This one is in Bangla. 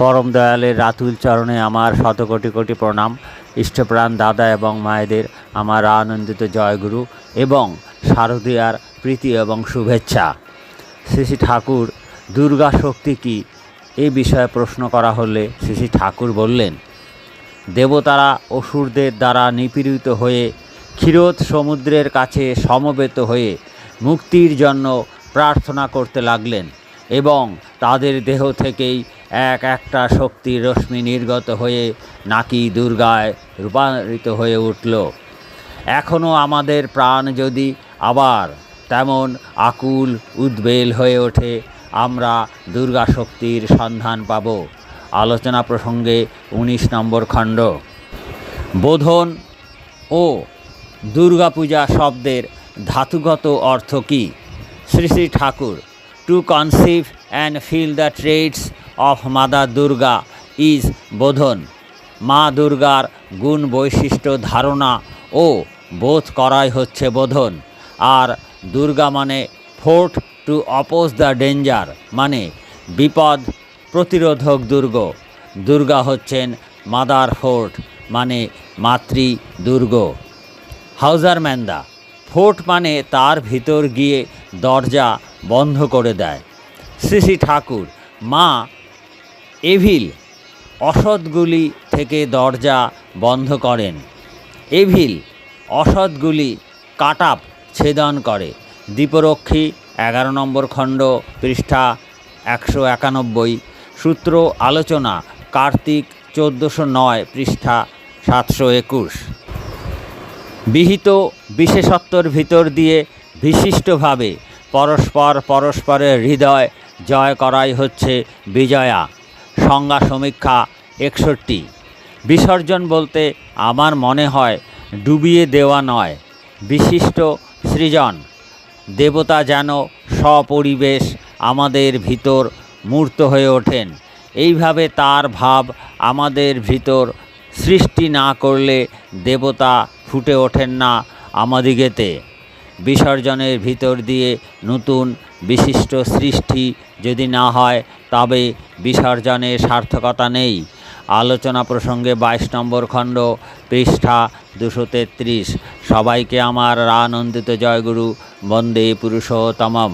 পরম দয়ালের রাতুল চরণে আমার শত কোটি কোটি প্রণাম। ইষ্টপ্রাণ দাদা এবং মায়েদের আমার আনন্দিত জয়গুরু এবং শারদীয়ার প্রীতি এবং শুভেচ্ছা। শ্রী শ্রী ঠাকুর, দুর্গা শক্তি কি? এই বিষয়ে প্রশ্ন করা হলে শ্রী শ্রী ঠাকুর বললেন, দেবতারা অসুরদের দ্বারা নিপীড়িত হয়ে ক্ষীরোদ সমুদ্রের কাছে সমবেত হয়ে মুক্তির জন্য প্রার্থনা করতে লাগলেন এবং তাদের দেহ থেকেই এক একটা শক্তির রশ্মি নির্গত হয়ে নাকি দুর্গায় রূপান্তরিত হয়ে উঠল। এখনও আমাদের প্রাণ যদি আবার তেমন আকুল উদ্বেল হয়ে ওঠে, আমরা দুর্গা শক্তির সন্ধান পাব। আলোচনা প্রসঙ্গে উনিশ নম্বর খণ্ড। বোধন ও দুর্গাপূজা শব্দের ধাতুগত অর্থ কী? Shri Shri Thakur to conceive and feel the treads of mother Durga is Bodhon. মা দুর্গার গুণ বৈশিষ্ট্য ধারণা ও বোধ করাই হচ্ছে বোধন। আর দুর্গা মানে fort to oppose the danger মানে বিপদ প্রতিরোধক দুর্গ। দুর্গা হচ্ছেন মাদার ফোর্ট মানে মাতৃ দুর্গ। হাউজার ম্যান্দা, ফোর্ট মানে তার ভিতর গিয়ে দরজা বন্ধ করে দেয়। শ্রী ঠাকুর, মা এভিল, অসৎগুলি থেকে দরজা বন্ধ করেন। এভিল, অসৎগুলি কাটাপ ছেদন করে। দীপরক্ষী এগারো নম্বর খণ্ড, পৃষ্ঠা একশো একানব্বই, সূত্র আলোচনা, কার্তিক চোদ্দোশো নয়, পৃষ্ঠা সাতশো একুশ। বিহিত বিশেষত্বর ভিতর দিয়ে বিশিষ্টভাবে পরস্পর পরস্পরের হৃদয় জয় করাই হচ্ছে বিজয়া। সংজ্ঞা সমীক্ষা একষট্টি। বিসর্জন বলতে আমার মনে হয় ডুবিয়ে দেওয়া নয়, বিশিষ্ট সৃজন। দেবতা যেন সপরিবেশ আমাদের ভিতর মূর্ত হয়ে ওঠেন। এইভাবে তার ভাব আমাদের ভিতর সৃষ্টি না করলে দেবতা ফুটে ওঠেন না আমাদিগেতে। বিসর্জনের ভিতর দিয়ে নতুন বিশিষ্ট সৃষ্টি যদি না হয়, তবে বিসর্জনের সার্থকতা নেই। আলোচনা প্রসঙ্গে বাইশ নম্বর খণ্ড, পৃষ্ঠা দুশো তেত্রিশ। সবাইকে আমার আনন্দিত জয়গুরু, বন্দে পুরুষোত্তমম।